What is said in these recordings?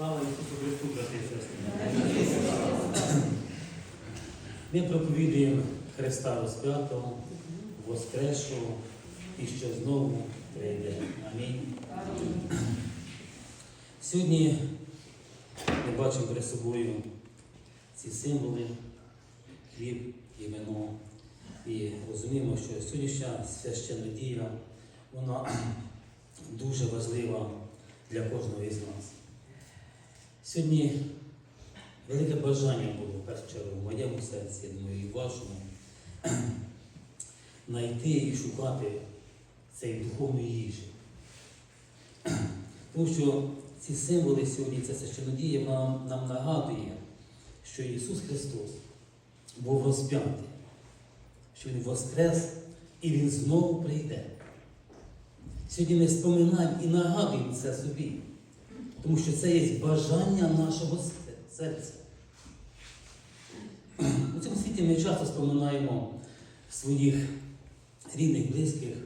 Слава Ісусу Христу, брати і сестри! Ми проповідуємо Христа розп'ятого, Воскресшого і що знову прийде. Амінь. Сьогодні ми бачимо перед собою ці символи, хліб і вино. І розуміємо, що сьогоднішня священна дія, вона дуже важлива для кожного із нас. Сьогодні велике бажання було в першу чергу в моєму серці, думаю, і в вашому, знайти і шукати цієї духовної їжі. Тому що ці символи сьогодні, ця священодія нам, нам нагадує, що Ісус Христос був розп'ятий, що Він воскрес і Він знову прийде. Сьогодні ми споминаємо і нагадуємо це собі, тому що це є бажання нашого серця. У цьому світі ми часто споминаємо своїх рідних, близьких,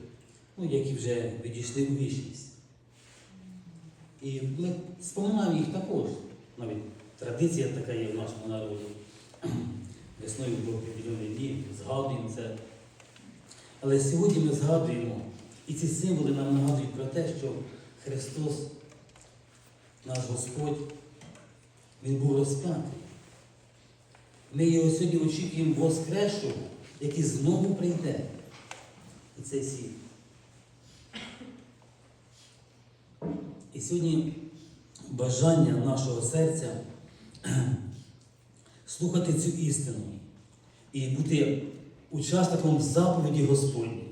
ну, які вже відійшли у вічність. І ми споминаємо їх також. Навіть традиція така є в нашому народі. Весною в определені дні згадуємо це. Але сьогодні ми згадуємо, і ці символи нам нагадують про те, що Христос, наш Господь, Він був розп'ятий. Ми його сьогодні очікуємо воскресшого, який знову прийде у цей світ. І сьогодні бажання нашого серця слухати цю істину і бути учасником заповіді Господні,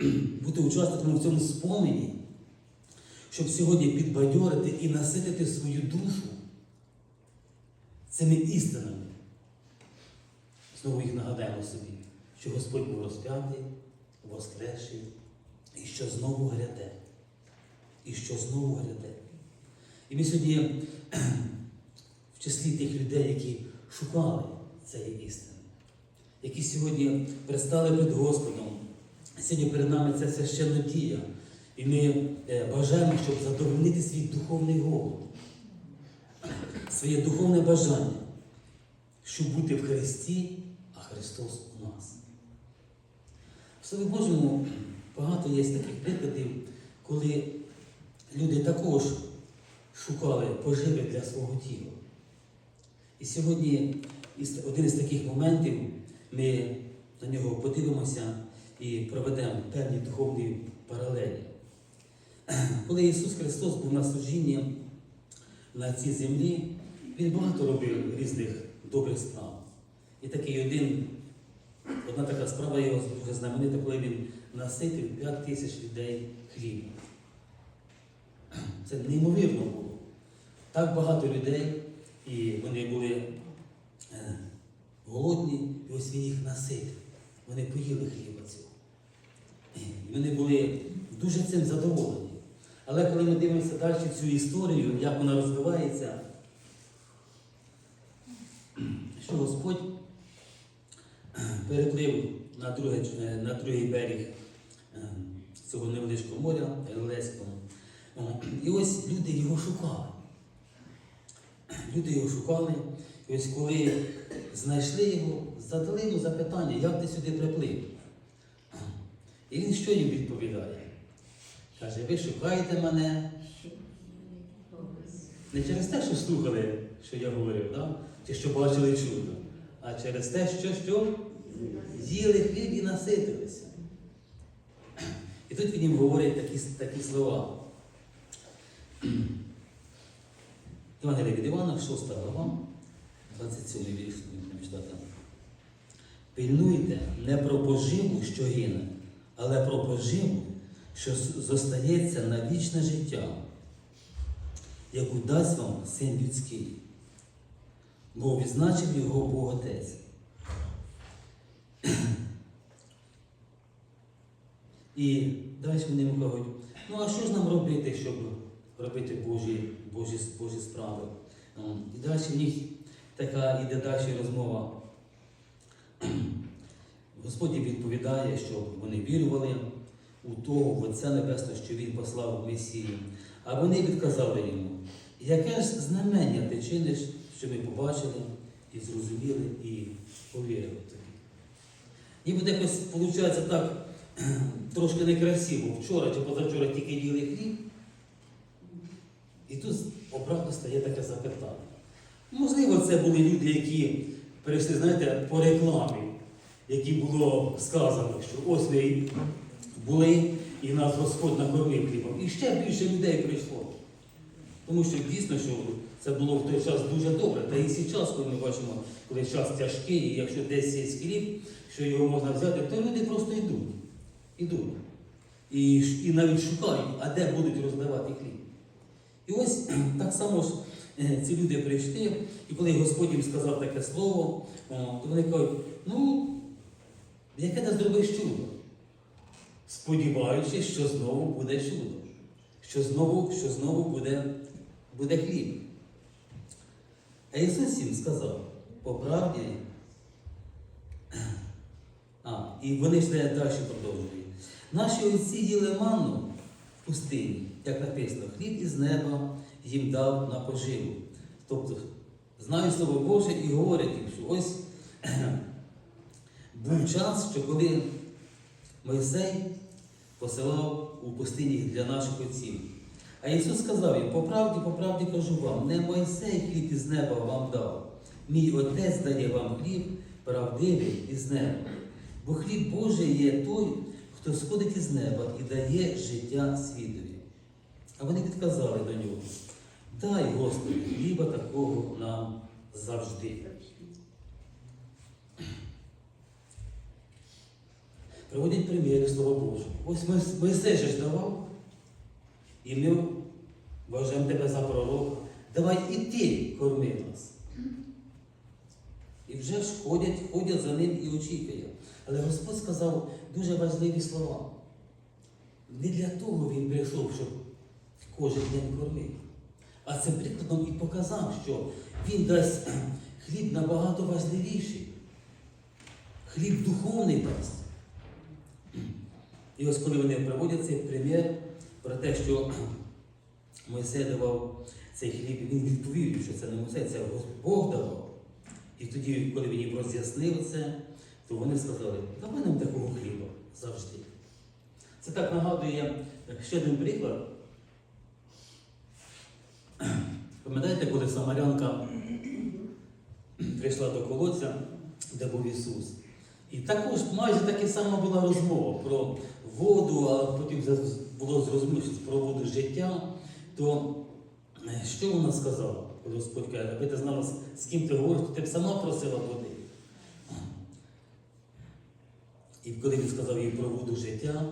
бути учасником в цьому спомені, щоб сьогодні підбадьорити і наситити свою душу цими істинами. Знову їх нагадаємо собі, що Господь був розп'ятий, воскресший, і що знову гряде. І що знову гряде. І ми сьогодні в числі тих людей, які шукали цієї істини, які сьогодні предстали перед Господом. Сьогодні перед нами це священна дія. І ми бажаємо, щоб задовольнити свій духовний голод, своє духовне бажання, щоб бути в Христі, а Христос у нас. В Слові Божому багато є таких прикладів, коли люди також шукали поживи для свого тіла. І сьогодні один із таких моментів ми на нього подивимося і проведемо певні духовні паралелі. Коли Ісус Христос був на служінні на цій землі, Він багато робив різних добрих справ. І такий один, одна така справа його дуже знаменита, коли він наситив 5 тисяч людей хлібом. Це неймовірно було. Так багато людей, і вони були е, голодні, і ось він їх наситив. Вони поїли хліба цього. І вони були дуже цим задоволені. Але коли ми дивимося далі цю історію, як вона розвивається, що Господь переплив на другий, на другий берег цього невеличкого моря Галилейського. І ось люди його шукали. Люди його шукали. І ось коли знайшли його, задали йому запитання, як ти сюди приплив. І він що їм відповідає? Каже, ви шукаєте мене. Не через те, що слухали, що я говорив, да? чи що бачили чудо, а через те, що що їли хліб і наситилися. І тут він їм говорить такі, такі слова. Євангелія від Івана, 6 глава, 27 вірш будемо читати. Пильнуйте не про поживу, що гине, але про поживу, що зостається на вічне життя, яку дасть вам син людський, бо відзначив його Бог Отець. І далі вони йому кажуть, ну а що ж нам робити, щоб робити Божі, Божі, Божі справи? І далі в них така іде далі розмова. Господь відповідає, щоб вони вірували у того Отця Небесного, що Він послав Месію. А вони відказали йому, яке ж знамення ти чиниш, що ми побачили і зрозуміли і повірили тобі? Ніби якось виходить так трошки некрасиво. Вчора чи позавчора тільки їли хліб. І тут обратно стає таке запитання. Можливо, це були люди, які перейшли, знаєте, по рекламі, які було сказано, що ось ми були і нас Господь накормив хлібом. І ще більше людей прийшло. Тому що дійсно, що це було в той час дуже добре. Та і зараз, коли ми бачимо, коли час тяжкий, і якщо десь є хліб, що його можна взяти, то люди просто йдуть. Ідуть. І, і навіть шукають, а де будуть роздавати хліб. І ось так само ж е, ці люди прийшли, і коли Господь їм сказав таке слово, то вони кажуть, ну, яке ти зробиш чудо? Сподіваючись, що знову буде чудо, що знову, що знову буде, буде хліб. А Ісус їм сказав, по правді, а, і вони ж далі продовжують. Наші отці їли манну в пустині, як написано, хліб із неба їм дав на поживу. Тобто, знаю слово Боже і говорять їм, що ось був час, що коли Мойсей посилав у пустині для наших отців. А Ісус сказав їм, по правді, по правді кажу вам, не Мойсей хліб із неба вам дав. Мій Отець дає вам хліб правдивий із неба. Бо хліб Божий є той, хто сходить із неба і дає життя світові. А вони відказали до нього. Дай, Господи, хліба такого нам завжди. Приводять приміри Слова Божого. Ось Мойс- Мойсей же ж давав, і ми вважаємо тебе за пророка. Давай і ти корми нас. І вже ж ходять, ходять за ним і очікують. Але Господь сказав дуже важливі слова. Не для того він прийшов, щоб кожен день кормив. А цим прикладом і показав, що він дасть хліб набагато важливіший. Хліб духовний дасть. І ось коли вони проводять цей примір про те, що Мойсей давав цей хліб, він відповів, що це не Мойсей, це Бог давав. І тоді, коли він їм роз'яснив це, то вони сказали, давай нам такого хліба завжди. Це так нагадує ще один приклад. Пам'ятаєте, коли Самарянка прийшла до колодця, де був Ісус. І також майже така сама була розмова про воду, а потім було зрозуміло що про воду життя. То е, що вона сказала, коли Господь каже, аби ти знала, з- ким ти говориш, то ти б сама просила води. І коли він сказав їй про воду життя,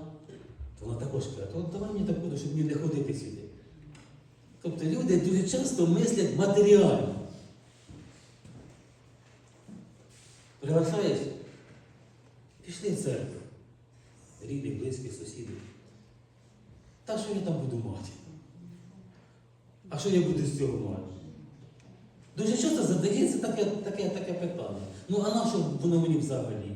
то вона також каже, то давай мені таку воду, щоб мені не ходити сюди. Тобто люди дуже часто мислять матеріально. Приглашаєш, пішли в церкву. Рідних, близьких, сусідів. Та що я там буду мати? А що я буду з цього мати? Дуже часто задається таке, таке, таке питання. Ну, а на що воно мені взагалі?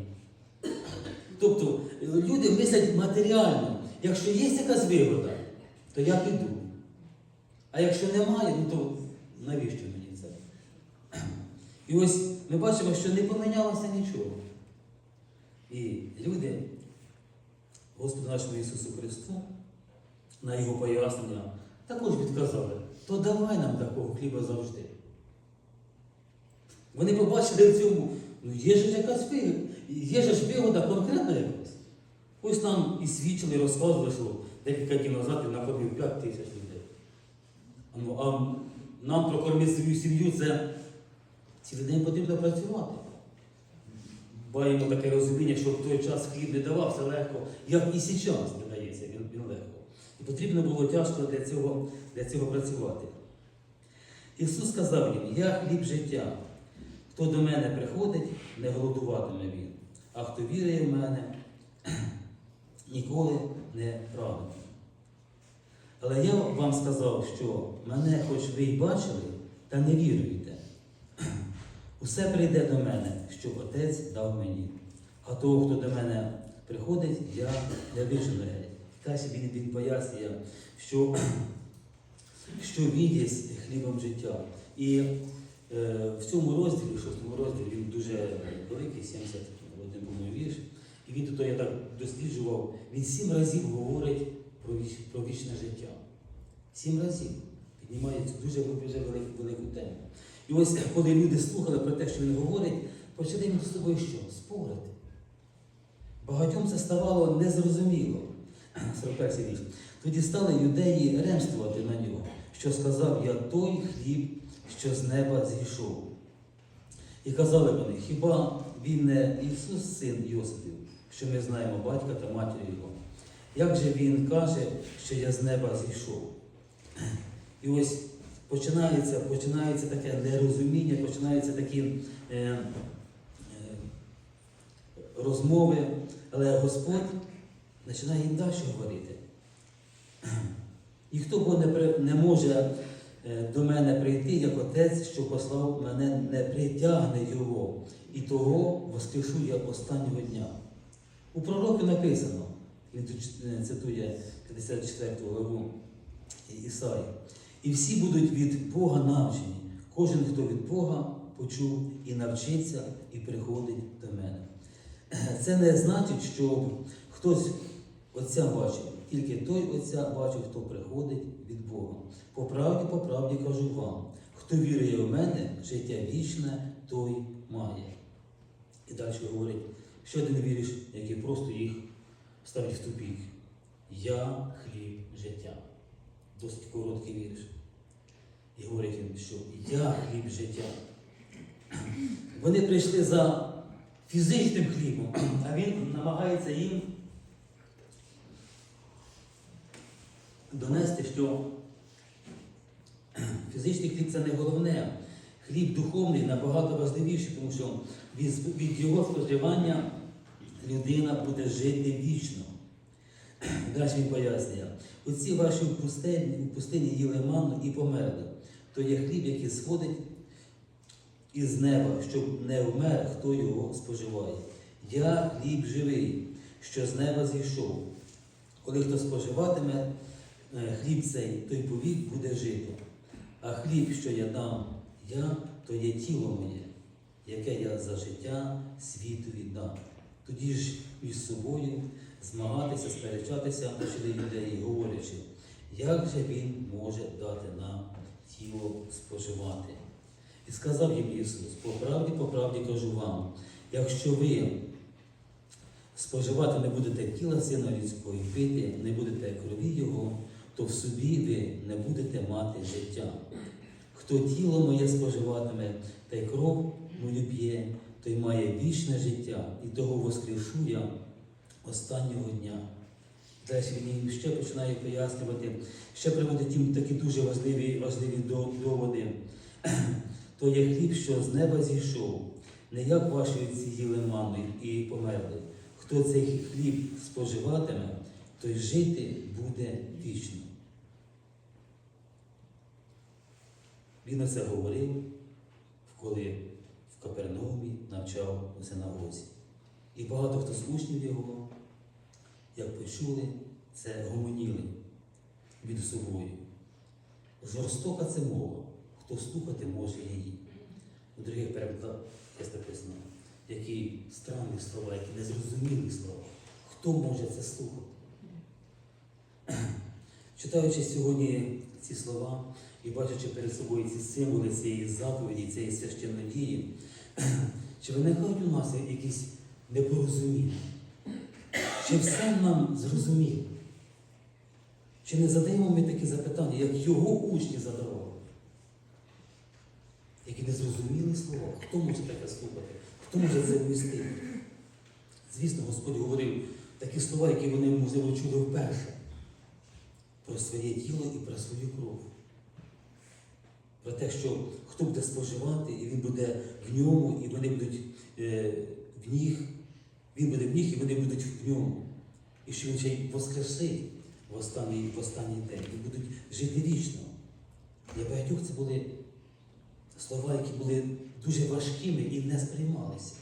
Тобто люди мислять матеріально. Якщо є якась вигода, то я піду. А якщо немає, ну то навіщо мені це? І ось ми бачимо, що не помінялося нічого. І люди, Господу нашому Ісусу Христу, на Його пояснення, також відказали, то давай нам такого хліба завжди. Вони побачили в цьому, ну є ж якась вигода, є ж вигода конкретна якась. Ось нам і свідчили, і розказували, що декілька днів назад він накормив 5 тисяч людей. Ну, а нам прокормити свою сім'ю це цілий день потрібно працювати. Маємо таке розуміння, що в той час хліб не давався легко, як і зараз не дається, він, він легко. І потрібно було тяжко для цього, для цього працювати. Ісус сказав їм, я хліб життя. Хто до мене приходить, не голодуватиме він, а хто вірує в мене, ніколи не прагне. Але я вам сказав, що мене хоч ви й бачили, та не віруєте. Усе прийде до мене, що Отець дав мені. А того, хто до мене приходить, я не геть. Далі він, він пояснює, що, що він хлібом життя. І е, в цьому розділі, в шостому розділі, він дуже великий, 71 по-моєму, вірш. І він тут я так досліджував, він сім разів говорить про, віч- про вічне життя. Сім разів піднімає дуже, дуже велику, велику тему. І ось коли люди слухали про те, що він говорить, почали він з тобою що? Спорити. Багатьом це ставало незрозуміло. 41 вірш. Тоді стали юдеї ремствувати на нього, що сказав я той хліб, що з неба зійшов. І казали вони, хіба він не Ісус, син Йосипів, що ми знаємо батька та матір його? Як же він каже, що я з неба зійшов? І ось починається, починається таке нерозуміння, починаються такі е, е, розмови, але Господь починає їм далі говорити. Ніхто бо не, при- не може е, до мене прийти, як отець, що послав мене, не притягне його, і того воскрешу я останнього дня. У пророку написано, він е, цитує 54 главу Ісаї. І всі будуть від Бога навчені. Кожен, хто від Бога почув і навчиться, і приходить до мене. Це не значить, що хтось Отця бачив, тільки той Отця бачив, хто приходить від Бога. По правді, по правді кажу вам, хто вірує в мене, життя вічне, той має. І далі говорить, ще один віриш, який просто їх ставить в тупік. Я хліб життя. Досить короткий вірш. І говорить він, що я хліб життя. Вони прийшли за фізичним хлібом, а він намагається їм донести, що фізичний хліб це не головне. Хліб духовний набагато важливіший, тому що від, його споживання людина буде жити вічно. Далі він пояснює, оці ваші в пустині, в пустині їли манну і померли. То є хліб, який сходить із неба, щоб не вмер, хто його споживає. Я хліб живий, що з неба зійшов. Коли хто споживатиме е, хліб цей, той повік буде жити. А хліб, що я дам я, то є тіло моє, яке я за життя світу віддам. Тоді ж між собою змагатися, сперечатися почали юдеї, говорячи, як же він може дати нам тіло споживати? І сказав їм Ісус, по правді, по правді кажу вам, якщо ви споживати не будете тіла сина людського і пити, не будете крові Його, то в собі ви не будете мати життя. Хто тіло моє споживатиме та й кров мою п'є, той має вічне життя, і того воскрешу я останнього дня. Далі він ще починає пояснювати, ще приводить їм такі дуже важливі, важливі доводи. То є хліб, що з неба зійшов, не як ваші отці їли манну і померли. Хто цей хліб споживатиме, той жити буде вічно. Він оце говорив, коли в Капернаумі навчав у синагозі. І багато хто з його, як почули, це гомоніли від собою. Жорстока це мова, хто слухати може її. У других перекладах є написано, які странні слова, які незрозумілі слова. Хто може це слухати? Читаючи сьогодні ці слова і бачачи перед собою ці символи цієї заповіді, цієї священнодії, чи виникають у нас якісь непорозуміння? Чи все нам зрозуміло? Чи не задаємо ми такі запитання, як його учні задавали? Які незрозумілі слова? Хто може таке слухати? Хто може це вмістити? Звісно, Господь говорив такі слова, які вони, можливо, чули вперше. Про своє тіло і про свою кров. Про те, що хто буде споживати, і він буде в ньому, і вони будуть е, в них, він буде в них, і вони будуть в ньому. І що він ще й воскресить в останній, в останній день, і будуть жити вічно. Для багатьох це були слова, які були дуже важкими і не сприймалися.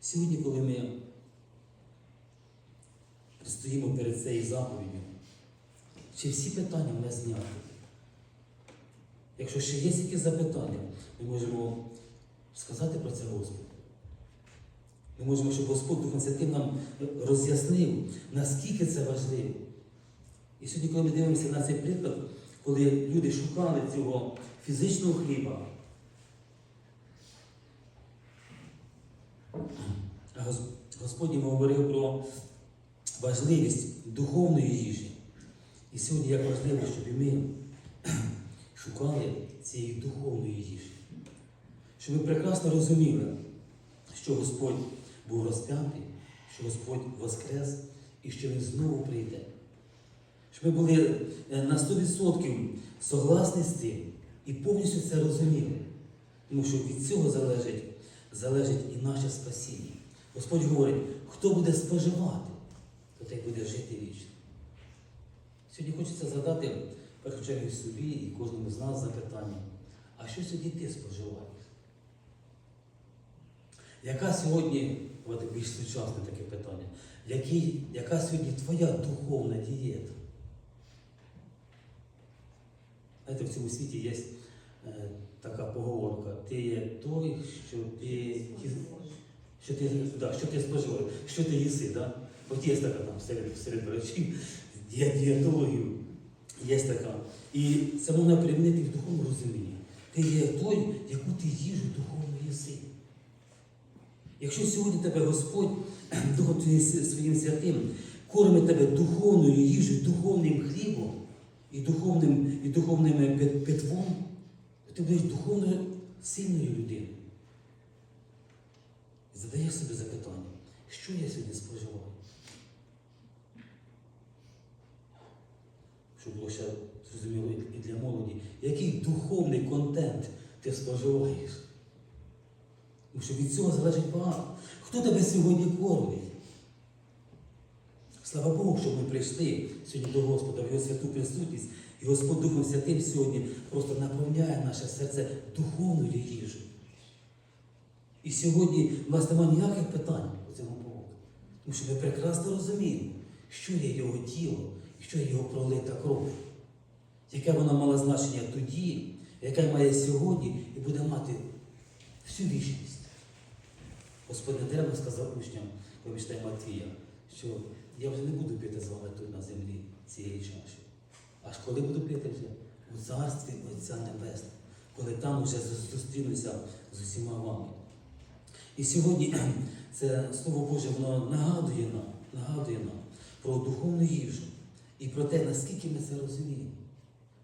Сьогодні, коли ми стоїмо перед цією заповіддю, чи всі питання нас зняті? Якщо ще є якісь запитання, ми можемо сказати про це Господу. Ми можемо, щоб Господь Духом Святим нам роз'яснив, наскільки це важливо. І сьогодні, коли ми дивимося на цей приклад, коли люди шукали цього фізичного хліба, Господь говорив про важливість духовної їжі. І сьогодні як важливо, щоб і ми шукали цієї духовної їжі. Щоб ми прекрасно розуміли, що Господь був розп'ятий, що Господь воскрес і що Він знову прийде. Щоб ми були е, на 100% согласні з цим і повністю це розуміли. Тому що від цього залежить, залежить і наше спасіння. Господь говорить, хто буде споживати, то той буде жити вічно. Сьогодні хочеться задати в першу чергу собі і кожному з нас запитання, а що сьогодні ти споживаєш? Яка сьогодні, от більш сучасне таке питання, який, яка сьогодні твоя духовна дієта? Знаєте, в цьому світі є е, така поговорка, ти є той, що ти, що ти, да, що ти споживаєш, що ти їси. Да? От є така там серед, серед врачів, діє- дієтологів, є така. І це можна примінити в духовному розумінні. Ти є той, яку ти їжу духовно їси. Якщо сьогодні тебе Господь Духом своїм святим кормить тебе духовною їжею, духовним хлібом і духовним, і духовним питвом, то ти будеш духовно сильною людиною. Задаєш собі запитання, що я сьогодні споживаю? Щоб було ще зрозуміло і для молоді, який духовний контент ти споживаєш? Тому що від цього залежить багато. Хто тебе сьогодні кормить? Слава Богу, що ми прийшли сьогодні до Господа в Його святу присутність, і Господь Духом Святим сьогодні просто наповняє наше серце духовною їжею. І сьогодні в нас немає ніяких питань по цьому поводу. Тому що ми прекрасно розуміємо, що є його тіло, що є його пролита кров, яке вона мала значення тоді, яке має сьогодні і буде мати всю вічність. Господь не треба сказав учням, читає Матвія, що я вже не буду пити з вами тут на землі цієї чаші. Аж коли буду пити вже у царстві Отця Небесного, коли там вже зустрінуся з усіма вами. І сьогодні це Слово Боже, воно нагадує нам, нагадує нам про духовну їжу і про те, наскільки ми це розуміємо.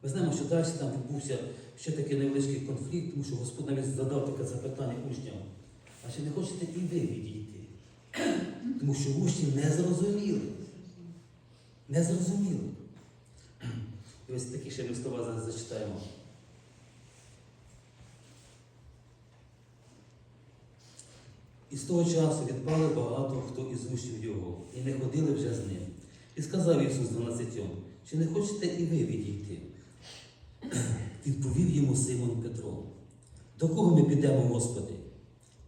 Ми знаємо, що далі там відбувся ще такий невеличкий конфлікт, тому що Господь навіть задав таке запитання учням. А чи не хочете і ви відійти? Тому що учні не зрозуміли. Не зрозуміли. І ось такі ще ми слова зараз зачитаємо. І з того часу відпали багато хто із учнів його, і не ходили вже з ним. І сказав Ісус дванадцятьом, чи не хочете і ви відійти? Відповів йому Симон Петро. До кого ми підемо, Господи?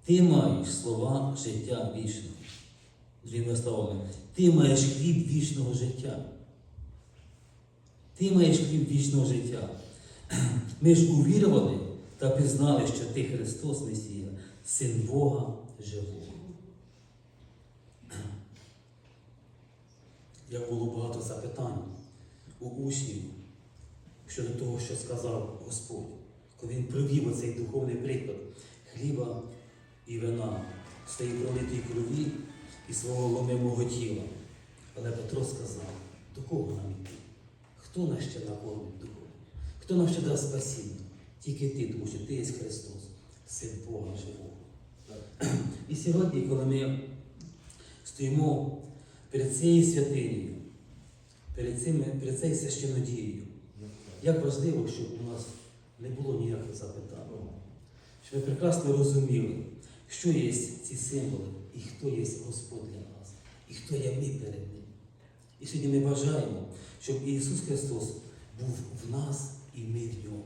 Ти маєш слова життя вічного. Другими словами, ти маєш хліб вічного життя. Ти маєш хліб вічного життя. Ми ж увірували та пізнали, що ти Христос Месія, Син Бога живого. Як було багато запитань у учнів щодо того, що сказав Господь, коли він провів оцей духовний приклад хліба і вина з тієї пролитої крові і свого ломимого тіла. Але Петро сказав, до кого нам йти? Хто нас ще накормить духовно? Хто нам ще дасть спасіння? Тільки ти, тому що ти є Христос, Син Бога живого. І сьогодні, коли ми стоїмо перед цією святинею, перед, цими, перед цією священодією, як важливо, щоб у нас не було ніяких запитань, щоб ми прекрасно розуміли, що є ці символи і хто є Господь для нас, і хто є ми перед Ним. І сьогодні ми бажаємо, щоб Ісус Христос був в нас і ми в ньому.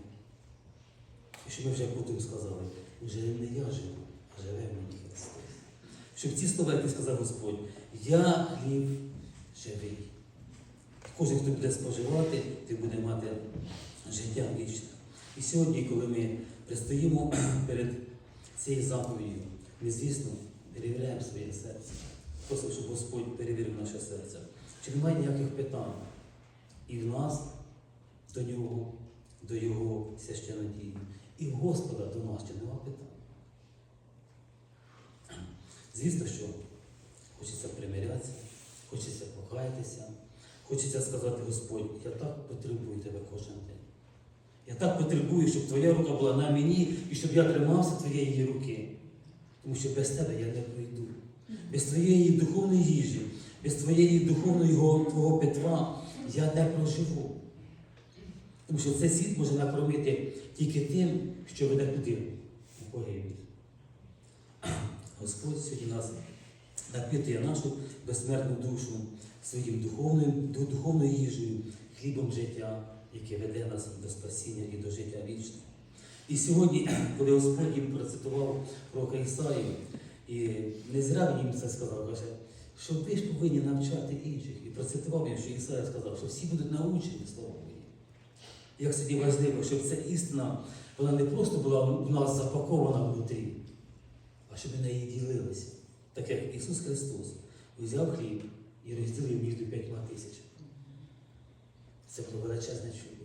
І щоб ми вже потім сказали, вже не я живу, а живе мені Христос. Щоб ці слова, які сказав Господь, я хліб живий. Кожен, хто буде споживати, ти буде мати життя вічне. І сьогодні, коли ми пристоїмо перед цією заповіддю, ми, звісно, перевіряємо своє серце. Просимо, щоб Господь перевірив наше серце. Чи немає ніяких питань і в нас до нього, до Його священодії, і в Господа до нас, чи немає питань. Звісно, що хочеться примирятися, хочеться покаятися, хочеться сказати, Господь, я так потребую тебе кожен день. Я так потребую, щоб твоя рука була на мені і щоб я тримався твоєї руки. Тому що без тебе я не пройду. Без твоєї духовної їжі, без твоєї духовної твого питва я не проживу. Тому що цей світ може накормити тільки тим, що веде куди? У погибель. Господь сьогодні нас напитує нашу безсмертну душу своїм духовним, духовною їжею, хлібом життя, яке веде нас до спасіння і до життя вічного. І сьогодні, коли Господь їм процитував пророка Ісаїю, і не зря він їм це сказав, каже, що ви ж повинні навчати інших. І процитував їм, що Ісая сказав, що всі будуть научені Словом Божим. Як сьогодні важливо, щоб ця істина вона не просто була в нас запакована внутрі, а щоб ми неї ділилися. Так як Ісус Христос взяв хліб і розділив між п'ятьма тисячами. Це було величезне чудо.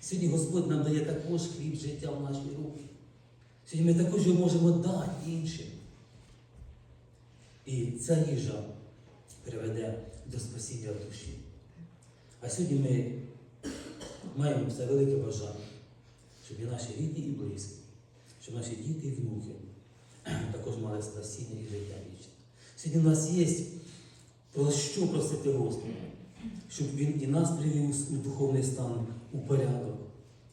Сьогодні Господь нам дає також хліб життя в наші руки. Сьогодні ми також його можемо дати іншим. І ця їжа приведе до спасіння душі. А сьогодні ми маємо це велике бажання, щоб і наші рідні і близькі, щоб наші діти і внуки також мали спасіння і життя вічне. Сьогодні в нас є про що просити Господа, щоб Він і нас привів у духовний стан, у порядок,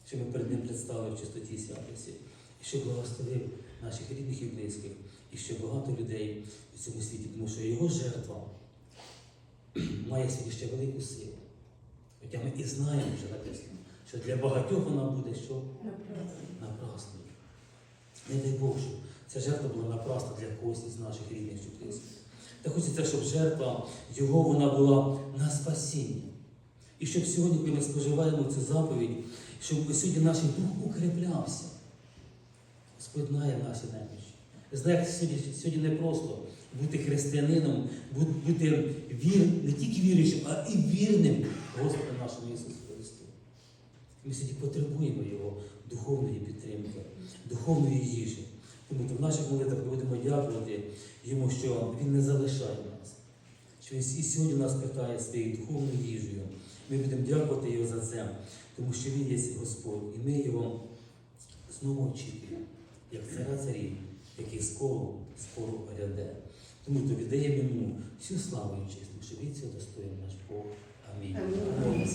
щоб ми перед Ним предстали в чистоті і святості, і щоб благословив наших рідних і близьких, і ще багато людей у цьому світі, тому що його жертва має сьогодні ще велику силу. Хоча ми і знаємо, що написано, що для багатьох вона буде що напрасною. Не дай Бог, щоб ця жертва була напрасна для когось із наших рідних близьких. Та хочеться, щоб жертва Його вона була на спасіння. І щоб сьогодні, коли ми споживаємо цю заповідь, щоб сьогодні наш дух укріплявся. Господь знає наші немічі. Знає, сьогодні, сьогодні не просто бути християнином, бути вір, не тільки віруючим, а і вірним Господу нашому Ісусу Христу. Ми сьогодні потребуємо Його духовної підтримки, духовної їжі. Тому то в наших молитвах ми будемо дякувати Йому, що Він не залишає нас. Що Він і сьогодні нас питає своєю духовною їжею. Ми будемо дякувати Його за це, тому що Він є Господь, і ми його знову очікуємо, як царя царів, який скоро, скоро поряде. Тому то віддаємо йому всю славу і честь, що він цього достоїн наш Бог. Амінь. Амінь.